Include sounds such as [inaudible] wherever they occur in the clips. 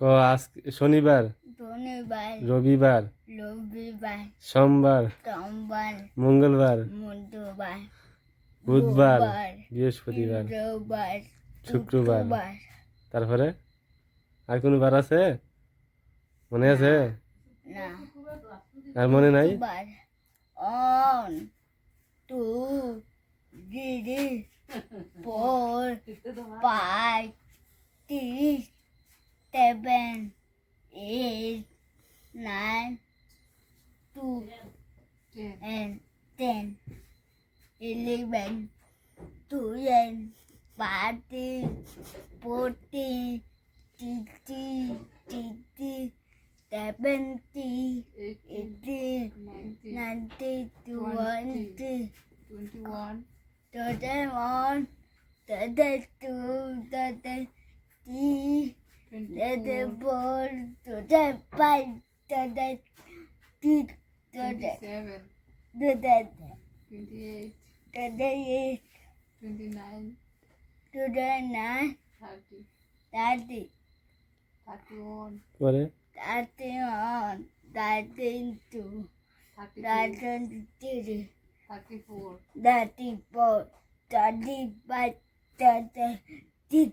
ক আজ শনিবার? শনিবার রবিবার? রবিবার সোমবার? সোমবার মঙ্গলবার? মঙ্গলবার বুধবার? বৃহস্পতিবার? শুক্রবার? তারপরে? আর কোনো বার আছে? মনে আছে? না। আর মনে নাই? five six [laughs] seven eight nine two and ten. Eleven twelve thirteen fourteen fifteen sixteen seventy eighteen ninety twenty. Twenty-one, thirty-one thirty-two thirty-three let ball to the ball to the to the seven to the twenty eight. To the eight twenty nine. To the nine thirty. Thirty. Thirty one thirty one thirty two thirty three thirty four thirty four thirty five thirty six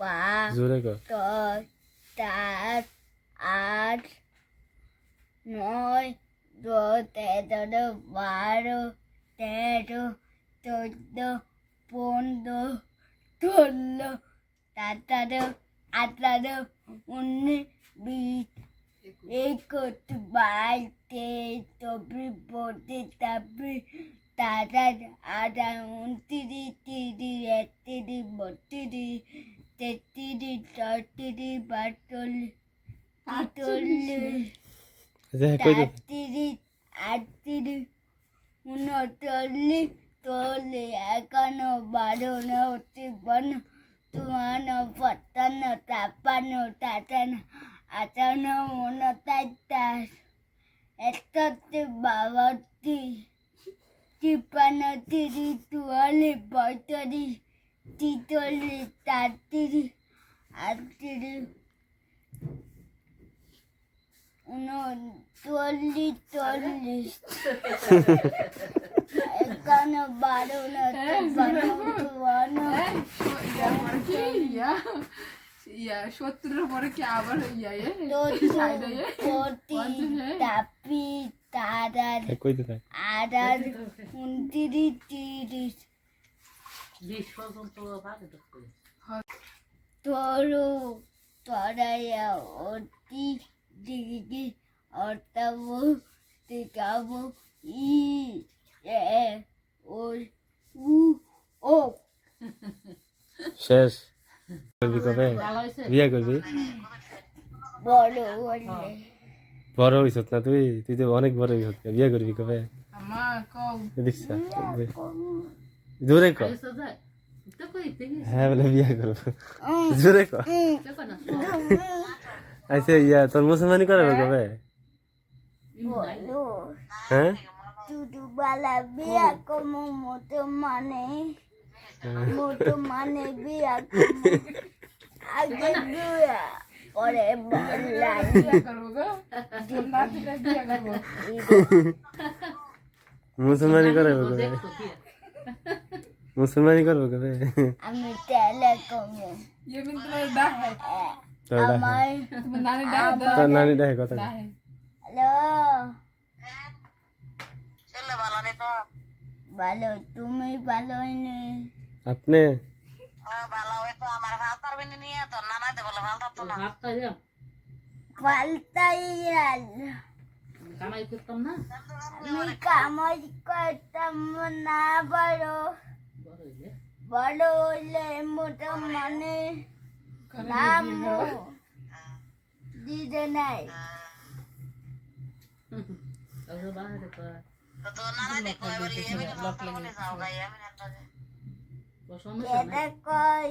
ছয় সাত আট নয় দশ তেরো বারো তেরো চোদ্দ পনেরো ষোলো সতেরো আঠারো উনিশ বিশ একুশ বাইশ তেইশ চব্বিশ পঁচিশ ছাব্বিশ সাতাশ আঠাশ উনত্রিশ তিরিশ একত্রিশ বত্রিশ তেত্রিশ চৌত্রিশ আচ্ছা কই তো সাতত্রিশ আটত্রিশ উনচল্লিশ চল্লিশ একান্ন বারোন্ন তিপ্পান্ন চুয়ান্ন পঞ্চান্ন ছাপ্পান্ন সাতান্ন আটান্ন উনষাট একষট্টি বাষট্টি তিপ্পান্ন তিরিশ চুয়াল্লিশ পঁয়তাল্লিশ ছিচল্লিশ সাতত্রিশ আটত্রিশ উনচল্লিশ চল্লিশ। একান্ন বারোন্ন ইয়া সত্তরের পরে কি আবার ইয়া তাপি তারার এ কই তো থাক আড়ার উনত্রিশ তিরিশ তরু তরাইয়া অতি দিদি অর্তাব টিকাব ই এ ও উ ও। শেষ। করবি কবে? বিয়া করবি? বড় বড় হইছ না তুই? তুই তো অনেক বড় হইছ। বিয়া করবি কবে? আমা কও। দেখিস জোরে ক। হ্যাঁ বলে বিয়া করব। জোরে ক। আচ্ছা ইয়া তোর মুসলমানি করাবে কবে? বলো হ্যাঁ? ছোটবেলা বিয়া কমো মতো মানে মতো মানে বিয়া আগে বিয়া। মুসলমানি করাবে কবে? মুসলমানি করব কবে আমি ডাকে। আমার তোমার নানি তোর দেখে কথা ভালো তুমি ভালো আপনি? পাল্টাই গেল। কামাই করতাম না? আমি কামাই করতাম না বড় বড় হইলে মোটা মানে নাম দিতে নাই। ওগুলো বাহারে কর ও সমস্যা এটা নাই কই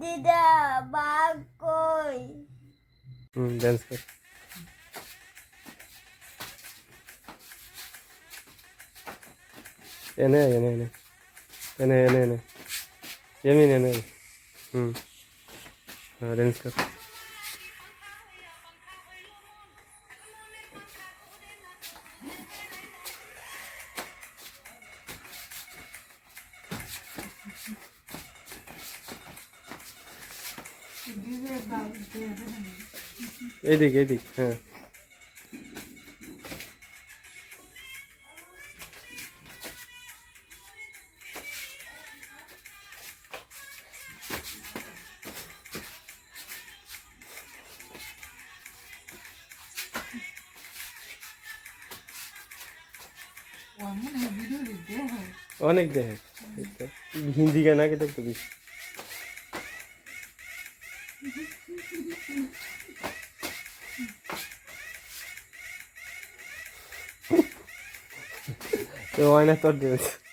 দিদা বা কই হুম ডান্স কর এনে এনে এনে এনে এনে এনে এমিন এনে এনে। হুম হ্যাঁ ডান্স কর এইদিক এইদিক হ্যাঁ অনেক দেখে হিন্দি গান আগে দেখতো বেশি Yo, why not do this?